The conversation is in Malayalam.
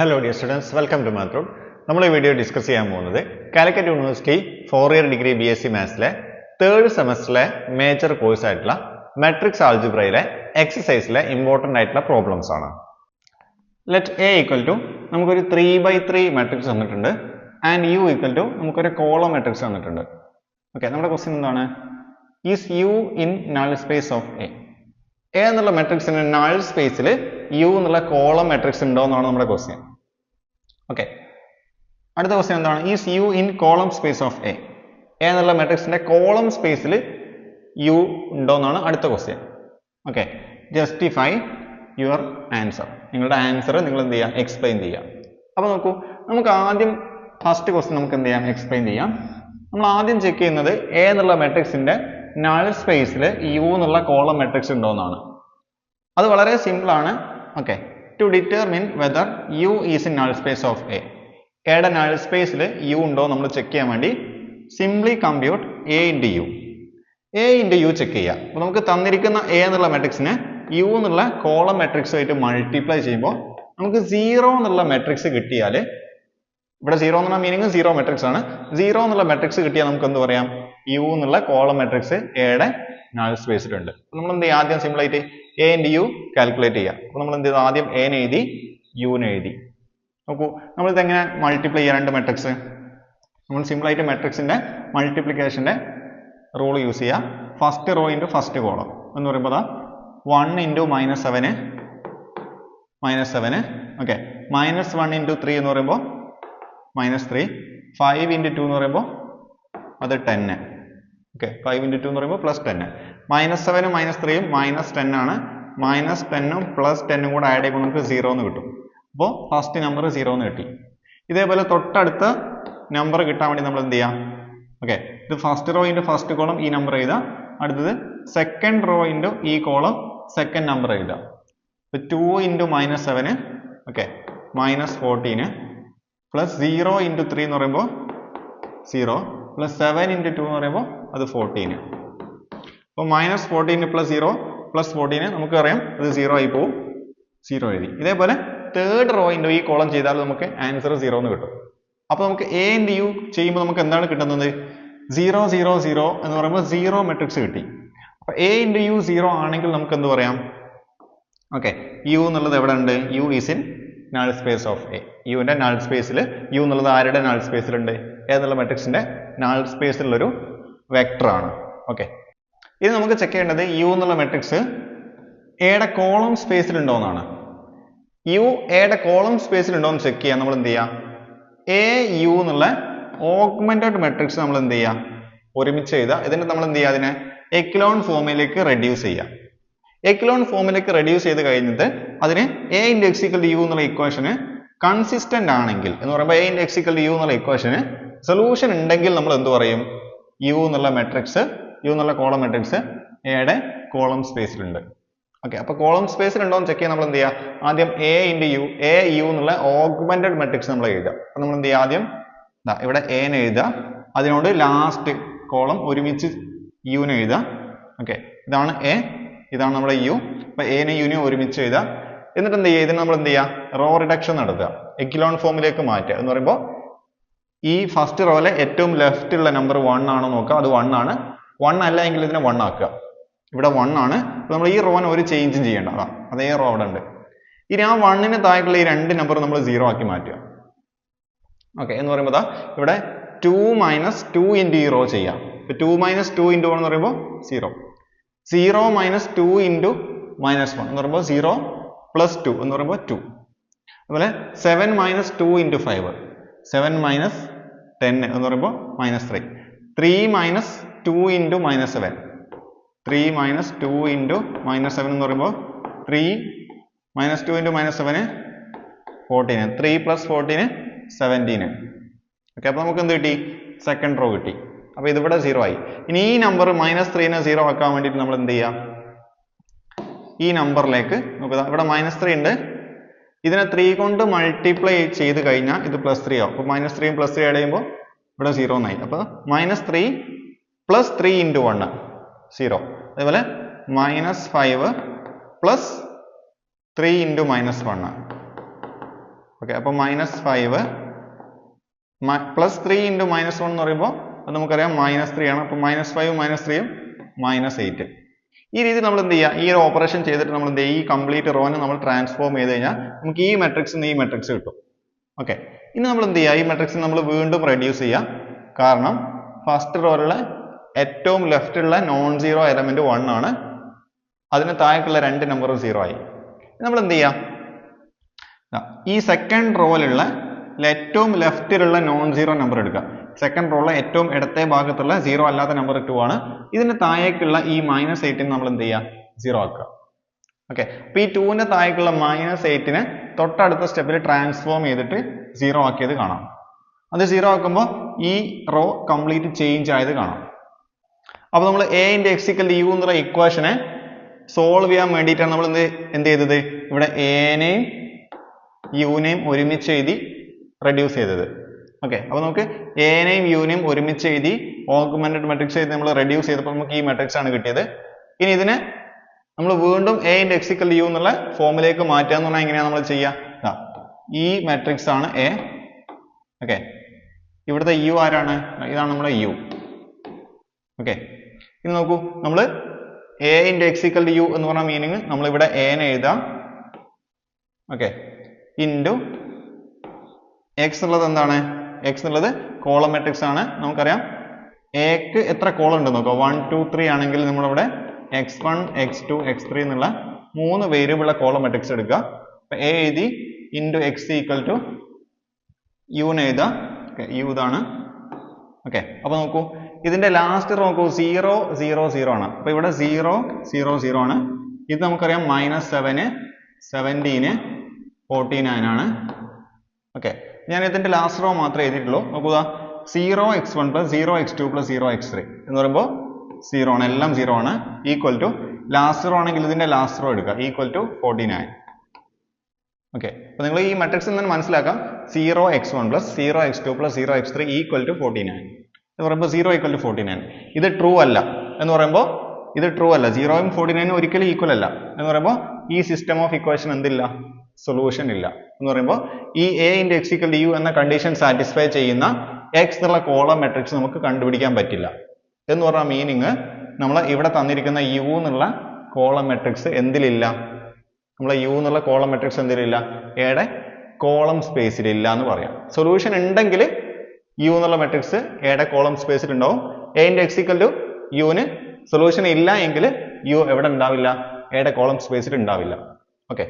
Hello dear students welcome to മാത്രം നമ്മൾ ഈ വീഡിയോ ഡിസ്കസ് ചെയ്യാൻ പോകുന്നത് Calicut university four year degree B S C മാത്സിലെ third സെമസ്റ്ററിലെ മേജർ കോഴ്സ് ആയിട്ടുള്ള മെട്രിക്സ് ആൾജിബ്രയിലെ എക്സസൈസിലെ ഇമ്പോർട്ടന്റ് ആയിട്ടുള്ള പ്രോബ്ലംസ് ആണ്. ലെറ്റ് എ ഈക്വൽ ടു നമുക്കൊരു ത്രീ ബൈ ത്രീ മെട്രിക്സ് തന്നിട്ടുണ്ട് ആൻഡ് യു ഈക്വൽ ടു നമുക്കൊരു കോളം മെട്രിക്സ് തന്നിട്ടുണ്ട്. ഓക്കെ നമ്മുടെ ക്വസ്റ്റ്യൻ എന്താണ്? Is U in null space of A A എന്നുള്ള മെട്രിക്സിന് നൾ സ്പേസിൽ യു എന്നുള്ള കോളം മെട്രിക്സ് ഉണ്ടോ എന്നാണ് നമ്മുടെ ക്വസ്റ്റ്യൻ ഓക്കെ അടുത്ത ക്വസ്റ്റ്യൻ എന്താണ്? Is U in column space of A A എന്നുള്ള മെട്രിക്സിന്റെ കോളം സ്പേസിൽ യു ഉണ്ടോ എന്നാണ് അടുത്ത question okay justify your answer നിങ്ങളുടെ ആൻസർ നിങ്ങൾ എന്ത് ചെയ്യുക എക്സ്പ്ലെയിൻ ചെയ്യുക അപ്പോൾ നോക്കൂ നമുക്ക് ആദ്യം ഫസ്റ്റ് ക്വസ്റ്റ്യൻ നമുക്ക് എന്ത് ചെയ്യാം? എക്സ്പ്ലെയിൻ ചെയ്യാം. നമ്മൾ ആദ്യം ചെക്ക് ചെയ്യുന്നത് എ എന്നുള്ള മെട്രിക്സിന്റെ നൾ സ്പേസിൽ യു എന്നുള്ള കോളം മെട്രിക്സ് ഉണ്ടോ എന്നാണ് അത് വളരെ സിമ്പിൾ ആണ്. Okay to determine whether U is in null space of A എയുടെ നൾ സ്പേസിൽ യു ഉണ്ടോ നമ്മൾ ചെക്ക് ചെയ്യാൻ വേണ്ടി simply compute A into U A into U check ചെയ്യുക അപ്പോൾ നമുക്ക് തന്നിരിക്കുന്ന എ എന്നുള്ള മെട്രിക്സിന് യു എന്നുള്ള കോളം മെട്രിക്സ് ആയിട്ട് മൾട്ടിപ്ലൈ ചെയ്യുമ്പോൾ നമുക്ക് സീറോ എന്നുള്ള മെട്രിക്സ് കിട്ടിയാൽ ഇവിടെ സീറോ എന്നുള്ള മീനിങ് സീറോ മെട്രിക്സ് ആണ്. സീറോ എന്നുള്ള മെട്രിക്സ് കിട്ടിയാൽ നമുക്ക് എന്ത് പറയാം? യു എന്നുള്ള കോളം മെട്രിക്സ് എയുടെ നൾ സ്പേസിലുണ്ട് നമ്മൾ എന്ത് ചെയ്യും? ആദ്യം സിമ്പിൾ ആയിട്ട് എ ഇന്റു യു കാൽക്കുലേറ്റ് ചെയ്യാം. അപ്പോൾ നമ്മൾ എന്ത് ചെയ്തു? ആദ്യം എന് എഴുതി യുവിനെ എഴുതി. നോക്കൂ നമ്മൾ എങ്ങനെ മൾട്ടിപ്ലൈ ചെയ്യാൻ രണ്ട് മെട്രിക്സ് നമ്മൾ സിമ്പിൾ ആയിട്ട് മെട്രിക്സിന്റെ മൾട്ടിപ്ലിക്കേഷന്റെ റൂൾ യൂസ് ചെയ്യാം. First row into first column എന്ന് പറയുമ്പോൾ അതാ one into minus seven minus seven okay minus one into three എന്ന് പറയുമ്പോൾ minus three five into two എന്ന് പറയുമ്പോൾ അത് ten okay five into two എന്ന് പറയുമ്പോൾ പ്ലസ് ടെന്ന് മൈനസ് സെവനും മൈനസ് ത്രീയും മൈനസ് ടെൻ ആണ്. മൈനസ് ടെന്നും പ്ലസ് ടെന്നും കൂടെ ആഡ് ചെയ്യുമ്പോൾ നമുക്ക് സീറോ എന്ന് കിട്ടും. അപ്പോൾ ഫസ്റ്റ് നമ്പർ സീറോ എന്ന് കിട്ടി. ഇതേപോലെ തൊട്ടടുത്ത നമ്പർ കിട്ടാൻ വേണ്ടി നമ്മൾ എന്ത് ചെയ്യാം? ഓക്കെ ഇത് first row into first column ഈ നമ്പർ എഴുതാം അടുത്തത് സെക്കൻഡ് റോ ഇന്റു ഈ കോളം സെക്കൻഡ് നമ്പർ എഴുതാം ഇപ്പോൾ two into minus seven okay minus fourteen plus zero into three എന്ന് പറയുമ്പോൾ zero plus seven into two എന്ന് പറയുമ്പോൾ അത് ഫോർട്ടീന് അപ്പോൾ minus fourteen plus zero plus fourteen നമുക്കറിയാം ഇത് സീറോ ആയി പോകും സീറോ എഴുതി. ഇതേപോലെ തേർഡ് റോ ഇന്റു ഈ കോളം ചെയ്താൽ നമുക്ക് ആൻസർ സീറോ എന്ന് കിട്ടും. അപ്പോൾ നമുക്ക് എ ഇന്റു യു ചെയ്യുമ്പോൾ നമുക്ക് എന്താണ് കിട്ടുന്നത്? സീറോ സീറോ സീറോ എന്ന് പറയുമ്പോൾ സീറോ മെട്രിക്സ് കിട്ടി. അപ്പോൾ എ ഇന്റു യു സീറോ ആണെങ്കിൽ നമുക്ക് എന്ത് പറയാം? ഓക്കെ യു എന്നുള്ളത് എവിടെ ഉണ്ട് U is in null space of A യുവിന്റെ null സ്പേസിൽ യു എന്നുള്ളത് ആരുടെ നൾ സ്പേസിലുണ്ട് ഏതുള്ള മെട്രിക്സിന്റെ നൾ സ്പേസിലുള്ളൊരു വെക്ടറാണ് ഓക്കെ ഇത് നമുക്ക് ചെക്ക് ചെയ്യേണ്ടത് യു എന്നുള്ള മെട്രിക്സ് എയുടെ കോളം സ്പേസിലുണ്ടോ എന്നാണ്. യു എയുടെ കോളം സ്പേസിലുണ്ടോ എന്ന് ചെക്ക് ചെയ്യാൻ നമ്മൾ എന്ത് ചെയ്യാം? എ യു എന്നുള്ള ഓഗ്മെന്റഡ് മെട്രിക്സ് നമ്മൾ എന്ത് ചെയ്യാം? ഒരുമിച്ച് എഴുതുക. ഇതിന് നമ്മൾ എന്ത് ചെയ്യുക അതിനെ? എക്ലോൺ ഫോമിലേക്ക് റെഡ്യൂസ് ചെയ്യാം. എക്ലോൺ ഫോമിലേക്ക് റെഡ്യൂസ് ചെയ്ത് കഴിഞ്ഞിട്ട് അതിന് എ ഇന്റു എക്സിക്കൽ യു എന്നുള്ള ഇക്വേഷന് കൺസിസ്റ്റന്റ് ആണെങ്കിൽ എന്ന് പറയുമ്പോൾ എ ഇന്റു എക്സിക്കൽ യു എന്നുള്ള ഇക്വേഷന് സൊല്യൂഷൻ ഉണ്ടെങ്കിൽ നമ്മൾ എന്ത് പറയും? യു എന്നുള്ള മെട്രിക്സ് യു എന്നുള്ള കോളം മെട്രിക്സ് എയുടെ കോളം സ്പേസിലുണ്ട് ഓക്കെ അപ്പോൾ കോളം സ്പേസിൽ ഉണ്ടോ എന്ന് ചെക്ക് ചെയ്യാൻ നമ്മൾ എന്ത് ചെയ്യുക ആദ്യം A into U A U എന്നുള്ള ഓഗ്മെന്റഡ് മെട്രിക്സ് നമ്മൾ എഴുതുക. അപ്പൊ നമ്മൾ എന്ത് ചെയ്യുക ആദ്യം? ദാ ഇവിടെ എന് എഴുതുക. അതിനോട് ലാസ്റ്റ് കോളം ഒരുമിച്ച് യുവിന് എഴുതുക. ഓക്കെ ഇതാണ് എ ഇതാണ് നമ്മുടെ യു അപ്പൊ എനെ യുനെ ഒരുമിച്ച് എഴുതുക. എന്നിട്ട് എന്ത് ചെയ്യുക? ഇതിന് നമ്മൾ എന്ത് ചെയ്യുക? റോ റിഡക്ഷൻ നടത്തുക. എക്കിലോൺ ഫോമിലേക്ക് മാറ്റുക. എന്ന് പറയുമ്പോൾ ഈ ഫസ്റ്റ് റോയിലെ ഏറ്റവും ലെഫ്റ്റ് ഉള്ള നമ്പർ വൺ ആണോ നോക്കുക. അത് വൺ ആണ്. വൺ അല്ല എങ്കിൽ ഇതിനെ വൺ ആക്കുക. ഇവിടെ വൺ ആണ്. അപ്പൊ നമ്മൾ ഈ റോനെ ഒരു ചേഞ്ചും ചെയ്യേണ്ട. അതാ അതേ റോ അവിടെ ഉണ്ട്. ഇനി ആ വണ്ണിന് താഴെയുള്ള ഈ രണ്ട് നമ്പർ നമ്മൾ സീറോ ആക്കി മാറ്റുക. ഓക്കെ എന്ന് പറയുമ്പോൾ ദാ ഇവിടെ ടു മൈനസ് ടു ഇന്റു ഈ റോ ചെയ്യാം. ഇപ്പൊ two minus two into one എന്ന് പറയുമ്പോൾ zero zero minus two into minus one എന്ന് പറയുമ്പോൾ സീറോ പ്ലസ് ടു എന്ന് പറയുമ്പോൾ ടു അതുപോലെ seven minus two into five seven minus ten എന്ന് പറയുമ്പോൾ minus three three minus two into minus seven three minus two into minus seven എന്ന് പറയുമ്പോൾ three minus two into minus seven fourteen three plus fourteen seventeen okay അപ്പോൾ നമുക്ക് എന്ത് കിട്ടി? സെക്കൻഡ് റോ കിട്ടി. അപ്പോൾ ഇതിവിടെ സീറോ ആയി. ഇനി ഈ നമ്പർ മൈനസ് ത്രീനെ സീറോ ആക്കാൻ വേണ്ടിയിട്ട് നമ്മൾ എന്ത് ചെയ്യാം? ഈ നമ്പറിലേക്ക് നോക്കുക ഇവിടെ മൈനസ് ത്രീ ഉണ്ട്. ഇതിനെ ത്രീ കൊണ്ട് മൾട്ടിപ്ലൈ ചെയ്ത് കഴിഞ്ഞാൽ ഇത് പ്ലസ് ത്രീ ആവും. അപ്പോൾ മൈനസ് ത്രീയും പ്ലസ് ത്രീ ആഡ് ചെയ്യുമ്പോൾ ഇവിടെ സീറോ എന്നായി അപ്പോൾ minus three plus three into one zero അതേപോലെ minus five plus three into minus one okay അപ്പോൾ minus five plus three into minus one എന്ന് പറയുമ്പോൾ അത് നമുക്കറിയാം മൈനസ് ത്രീ ആണ്. അപ്പോൾ മൈനസ് ഫൈവ് മൈനസ് ത്രീയും മൈനസ് എയ്റ്റ് ഈ രീതിയിൽ നമ്മൾ എന്ത് ചെയ്യുക? ഈ ഒരു ഓപ്പറേഷൻ ചെയ്തിട്ട് നമ്മൾ എന്ത് ഈ കംപ്ലീറ്റ് റോനെ നമ്മൾ ട്രാൻസ്ഫോം ചെയ്ത് കഴിഞ്ഞാൽ നമുക്ക് ഈ മെട്രിക്സ് ഈ മെട്രിക്സ് കിട്ടും. ഓക്കെ ഇനി നമ്മൾ എന്ത് ചെയ്യുക? ഈ മെട്രിക്സ് നമ്മൾ വീണ്ടും റെഡ്യൂസ് ചെയ്യുക. കാരണം ഫസ്റ്റ് റോയിലുള്ള ഏറ്റവും ലെഫ്റ്റുള്ള നോൺ സീറോ എലമെന്റ് വൺ ആണ്. അതിന് താഴേക്കുള്ള രണ്ട് നമ്പറും സീറോ ആയി. നമ്മൾ എന്ത് ചെയ്യാം? ഈ സെക്കൻഡ് റോയിലുള്ള ഏറ്റവും ലെഫ്റ്റിലുള്ള നോൺ സീറോ നമ്പർ എടുക്കുക. സെക്കൻഡ് റോയിലെ ഏറ്റവും ഇടത്തെ ഭാഗത്തുള്ള സീറോ അല്ലാത്ത നമ്പർ ടു ആണ്. ഇതിന് താഴേക്കുള്ള ഈ മൈനസ് എയ്റ്റിന് നമ്മൾ എന്ത് ചെയ്യുക സീറോ ആക്കുക. ഓക്കെ അപ്പൊ ഈ ടൂവിന്റെ താഴേക്കുള്ള മൈനസ് എയ്റ്റിന് തൊട്ടടുത്ത സ്റ്റെപ്പിൽ ട്രാൻസ്ഫോം ചെയ്തിട്ട് സീറോ ആക്കിയത് കാണാം. അത് സീറോ ആക്കുമ്പോൾ ഈ റോ കംപ്ലീറ്റ് ചേഞ്ച് ആയത് കാണാം. അപ്പൊ നമ്മൾ എ ഇന്റെ എക്സിക്കൽ യു എന്നുള്ള ഇക്വേഷനെ സോൾവ് ചെയ്യാൻ വേണ്ടിയിട്ടാണ് നമ്മൾ എന്ത് എന്ത് ചെയ്തത്? ഇവിടെ എനെയും യുനെയും ഒരുമിച്ച് എഴുതി റെഡ്യൂസ് ചെയ്തത്. ഓക്കെ അപ്പൊ നമുക്ക് എനെയും യുനെയും ഒരുമിച്ച് എഴുതി ഓഗ്മെന്റഡ് മെട്രിക്സ് എഴുതി നമ്മൾ റെഡ്യൂസ് ചെയ്തപ്പോൾ നമുക്ക് ഈ മെട്രിക്സ് ആണ് കിട്ടിയത്. ഇനി ഇതിനെ നമ്മൾ വീണ്ടും എ ഇന്റെ എക്സിക്കൽ യു എന്നുള്ള ഫോമിലേക്ക് മാറ്റുക എന്ന് പറഞ്ഞാൽ എങ്ങനെയാണ് നമ്മൾ ചെയ്യുക ഈ മെട്രിക്സ് ആണ് എ ഓക്കെ ഇവിടുത്തെ യു ആരാണ്? ഇതാണ് നമ്മുടെ യു ഓക്കെ ഇനി നോക്കൂ നമ്മൾ A into X equal U എന്ന് പറഞ്ഞ മീനിങ് നമ്മളിവിടെ എനെ എഴുതാം. ഓക്കെ ഇന്റു എക്സ് ഉള്ളത് എന്താണ്? എക്സ് ഉള്ളത് കോളം മെട്രിക്സ് ആണ്. നമുക്കറിയാം. എക്ക് എത്ര കോളം ഉണ്ട് നോക്കാം. വൺ ടു ത്രീ ആണെങ്കിൽ നമ്മളിവിടെ X one X two X three എന്നുള്ള മൂന്ന് വേരിയബിളുള്ള കോളം മെട്രിക്സ് എടുക്കുക. അപ്പൊ എ എഴുതി ഇന്റു എക്സ് ഈക്വൽ ടു യുന്ന് എഴുതാം. ഓക്കെ യു ഇതാണ്. ഓക്കെ അപ്പൊ നോക്കൂ. ഇതിന്റെ ലാസ്റ്റ് നോക്കൂ. സീറോ സീറോ സീറോ ആണ്. അപ്പോൾ ഇവിടെ സീറോ സീറോ സീറോ ആണ്. ഇത് നമുക്കറിയാം minus seven seventeen forty nine ആണ്. ഓക്കെ ഞാൻ ഇതിന്റെ ലാസ്റ്റ് റോ മാത്രമേ എഴുതിയിട്ടുള്ളൂ. നോക്കുക zero X one plus zero X two plus zero X three എന്ന് പറയുമ്പോൾ സീറോ ആണ്. എല്ലാം സീറോ ആണ്. ഈക്വൽ ടു ലാസ്റ്റ് റോ ആണെങ്കിൽ ഇതിന്റെ ലാസ്റ്റ് റോ എടുക്കുക. Equal to forty nine okay അപ്പൊ നിങ്ങൾ ഈ മെട്രിക്സിൽ നിന്ന് മനസ്സിലാക്കാം. Zero X one plus zero X two plus zero X three equal to forty nine എന്ന് പറയുമ്പോൾ zero equal to forty nine ഇത് ട്രൂ അല്ല. എന്ന് പറയുമ്പോൾ ഇത് ട്രൂ അല്ല. സീറോയും ഫോർട്ടി നയനും ഒരിക്കലും ഈക്വൽ അല്ല. എന്ന് പറയുമ്പോൾ ഈ സിസ്റ്റം ഓഫ് ഇക്വേഷൻ എന്തില്ല? സൊല്യൂഷൻ ഇല്ല. എന്ന് പറയുമ്പോൾ ഈ A into X equal U എന്ന കണ്ടീഷൻ സാറ്റിസ്ഫൈ ചെയ്യുന്ന എക്സ് എന്നുള്ള കോളം മെട്രിക്സ് നമുക്ക് കണ്ടുപിടിക്കാൻ പറ്റില്ല. എന്ന് പറഞ്ഞ മീനിങ് നമ്മൾ ഇവിടെ തന്നിരിക്കുന്ന യു എന്നുള്ള കോളം മെട്രിക്സ് എന്തിലില്ല? നമ്മൾ യു എന്നുള്ള കോളം മെട്രിക്സ് എന്തിലില്ല? എയുടെ കോളം സ്പേസിലില്ല എന്ന് പറയാം. സൊല്യൂഷൻ ഉണ്ടെങ്കിൽ യു എന്നുള്ള മെട്രിക്സ് എയുടെ കോളം സ്പേസിൽ ഉണ്ടാവും A into X equal to യുവിന് solution ഇല്ല എങ്കിൽ യു എവിടെ ഉണ്ടാവില്ല? എയുടെ കോളം സ്പേസിൽ ഉണ്ടാവില്ല. ഓക്കെ